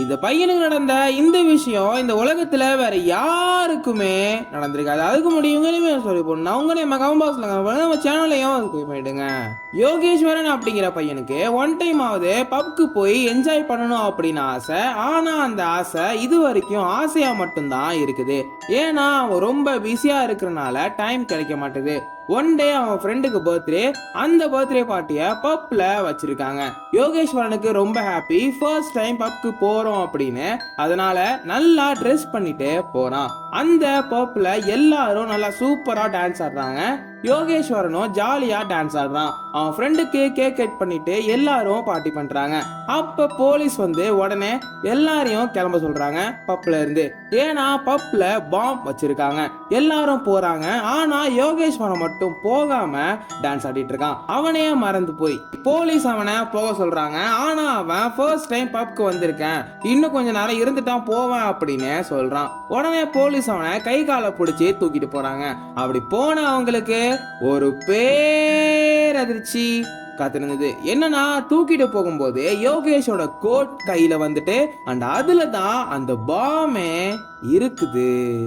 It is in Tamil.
இந்த பையனுக்கு நடந்த இந்த விஷயம் இந்த உலகத்துல வேற யாருக்குமே நடந்திருக்காது. அதுக்கு முன்னாடி இவங்களையுமே சொல்லி போடணும்? அவங்களே நம்ம கமெண்ட் பாக்ஸ்ல நம்ம சேனலையும் அதுக்கு போயிடுங்க. யோகேஸ்வரன் அப்படிங்கிற பையனுக்கு ஒன் டைம் ஆகுது பப்க்கு போய் என்ஜாய் பண்ணணும் அப்படின்னு ஆசை. ஆனா அந்த ஆசை இது வரைக்கும் ஆசையா மட்டும்தான் இருக்குது. ஏன்னா அவன் ரொம்ப பிஸியா இருக்கிறனால டைம் கிடைக்க மாட்டேது. ஒன் டே அவன் ஃப்ரெண்டுக்கு பர்த்டே அந்த பர்த்டே பார்ட்டியை பப்பில் வச்சிருக்காங்க. யோகேஸ்வரனுக்கு ரொம்ப ஹாப்பி ஃபர்ஸ்ட் டைம் பப்க்கு போகிறோம் அப்படின்னு. அதனால நல்லா ட்ரெஸ் பண்ணிட்டு போகிறான் அந்த பப்பில் எல்லாரும் நல்லா சூப்பராக டான்ஸ் ஆடுறாங்க. யோகேஸ்வரனும் ஜாலியாக டான்ஸ் ஆடுறான். அவன் ஃப்ரெண்டுக்கு கேக் கட் பண்ணிட்டு எல்லாரும் பார்ட்டி பண்ணுறாங்க அப்போ போலீஸ் வந்து உடனே எல்லாரையும் கிளம்ப சொல்கிறாங்க பப்ல இருந்து. ஏன்னா பப்பில் பாம் வச்சுருக்காங்க. எல்லாரும் போகிறாங்க ஆனால் யோகேஸ்வரன் மட்டும் போகாமல் டான்ஸ் ஆடிட்டு இருக்கான். அவனே மறந்து போய். போலீஸ் அவனை போக சொல்கிறாங்க ஆனால் அவன் ஃபர்ஸ்ட் டைம் பப்க்கு வந்திருக்கேன். இன்னும் கொஞ்ச நேரம் இருந்துட்டான் போவேன் அப்படின்னு சொல்கிறான் உடனே போலீஸ் அவனை கை காலை பிடிச்சி தூக்கிட்டு போகிறாங்க அப்படி போன அவங்களுக்கு ஒரு பேரதிர்ச்சி. காத்திருந்தது. என்னன்னா தூக்கிட்டு போகும்போது யோகேஷோட கோட் கையில வந்துட்டு அண்ட் அதுல தான் அந்த பாமே இருக்குது.